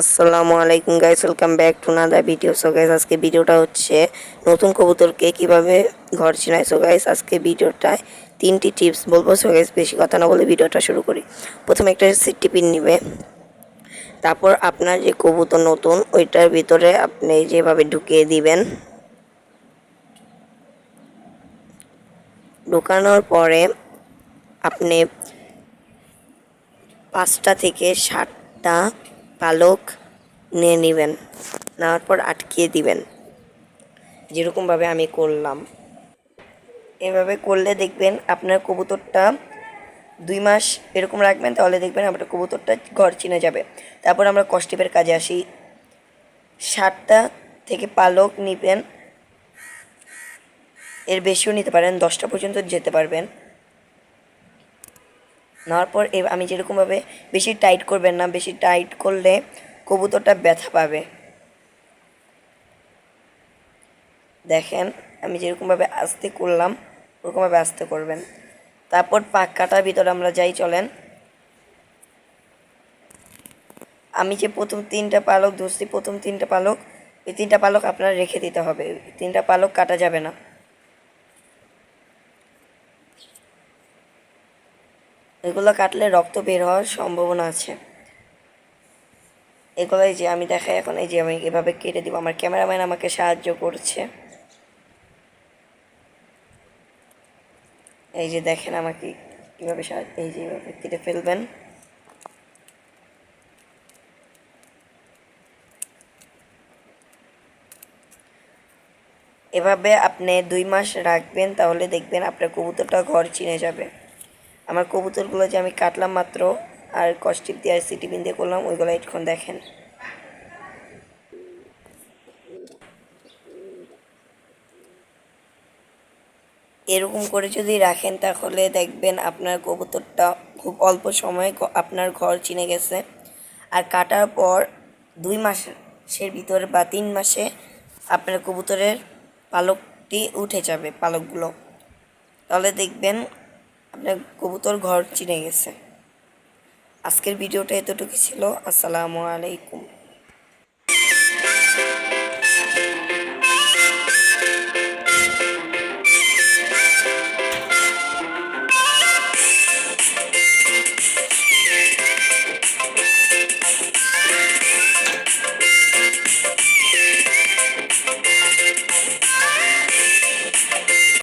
আসসালামু আলাইকুম guys welcome back to another video so guys আজকে ভিডিওটা হচ্ছে নতুন কবুতরকে কীভাবে ঘর চিনায় সো গাইস আজকে ভিডিওটায় তিনটি টিপস বলব। সো গাইস বেশি কথা না বলে ভিডিওটা শুরু করি। প্রথমে একটা সিটি পিন নিবে। তারপর আপনার যে কবুতর নতুন, ওইটার ভিতরে আপনি যেভাবে ঢুকিয়ে দিবেন, ঢুকানোর পরে আপনি পাঁচটা থেকে ষাটটা পালক নিয়ে নেবেন, নেওয়ার পর আটকিয়ে দিবেন। যেরকমভাবে আমি করলাম। এভাবে করলে দেখবেন আপনার কবুতরটা দুই মাস এরকম রাখবেন, তাহলে দেখবেন আপনার কবুতরটা ঘর চিনে যাবে। তারপর আমরা কষ্টিপের কাজে আসি। ষাটটা থেকে পালক নিবেন, এর বেশিও নিতে পারেন, দশটা পর্যন্ত যেতে পারবেন। নেওয়ার পর আমি যেরকমভাবে বেশি টাইট করবেন না, বেশি টাইট করলে কবুতরটা ব্যথা পাবে। দেখেন, আমি যেরকমভাবে আস্তে করলাম, ওরকমভাবে আস্তে করবেন। তারপর পাক কাটার ভিতরে আমরা যাই, চলেন। আমি যে প্রথম তিনটা পালক ধরছি, প্রথম তিনটা পালক, এই তিনটা পালক আপনার রেখে দিতে হবে। তিনটা পালক কাটা যাবে না। এগুলো কাটলে রক্ত বের হওয়ার সম্ভাবনা আছে। এগুলো এই যে আমি দেখাই এখন, এই যে আমি এভাবে কেটে দিব। আমার ক্যামেরাম্যান আমাকে সাহায্য করছে। এই যে দেখেন আমাকে কীভাবে সাহায্য, এই যে এভাবে কেটে ফেলবেন। এভাবে আপনি দুই মাস রাখবেন, তাহলে দেখবেন আপনার কবুতরটা ঘর চিনে যাবে। আমার কবুতরগুলো যে আমি কাটলাম মাত্র আর কস্টিপ দিয়ে আর সিটি বিন দিয়ে করলাম, ওইগুলো এখন দেখেন। এরকম করে যদি রাখেন তাহলে দেখবেন আপনার কবুতরটা খুব অল্প সময়ে আপনার ঘর চিনে গেছে। আর কাটার পর দুই মাসের ভিতরে বা তিন মাসে আপনার কবুতরের পালকটি উঠে যাবে পালকগুলো। তাহলে দেখবেন আপনার কবুতর ঘর চিনে গেছে। আজকের ভিডিওটা এতটুকু ছিল। আসসালামু আলাইকুম।